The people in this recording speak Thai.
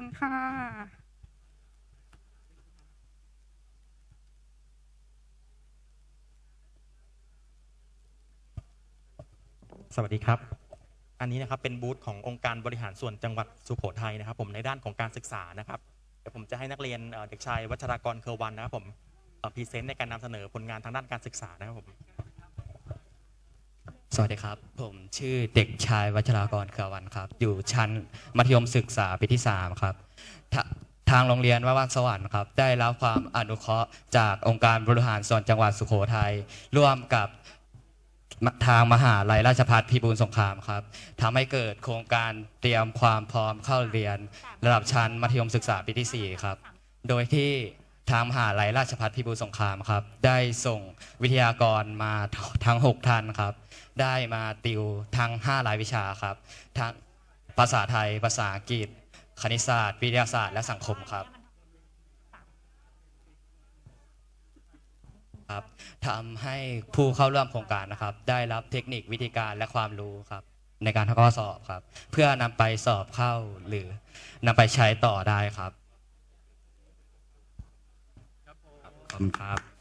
คุณค่ะ สวัสดีครับ อันนี้นะครับเป็นบูธขององค์การบริหารส่วนจังหวัดสุโขทัยนะครับ ผมในด้านของการศึกษานะครับเดี๋ยวผมจะให้นักเรียนเด็กชายวัชรากรเคอร์วันนะครับผมพรีเซนต์ในการนำเสนอผลงานทางด้านการศึกษานะครับผม สวัสดีครับ ผมชื่อเด็กชายวัชรากรเครือวันครับ อยู่ชั้นมัธยมศึกษาปีที่ 3 ครับทาทางโรงเรียนวัดวานสวรรค์ครับ ได้รับความอนุเคราะห์จากองค์การบริหารส่วนจังหวัดสุโขทัยร่วมกับทางมหาลัยราชภัฏพิบูลสงครามครับทำให้เกิดโครงการเตรียมความพร้อมเข้าเรียน ระดับชั้นมัธยมศึกษาปีที่ 4 ครับ โดยที่ ทางมหาลัยราชภัฏพิบูลสงครามครับ ได้ส่งวิทยากรมาทั้ง 6ท่านครับ ได้มาติวทั้ง5รายวิชาครับ ทั้งภาษาไทย ภาษาอังกฤษ คณิตศาสตร์ วิทยาศาสตร์ และสังคมครับครับทำให้ผู้เข้าร่วมโครงการนะครับ ได้รับเทคนิควิธีการและความรู้ครับ ในการทำข้อสอบครับ เพื่อนำไปสอบเข้าหรือนำไปใช้ต่อได้ครับ Rafa.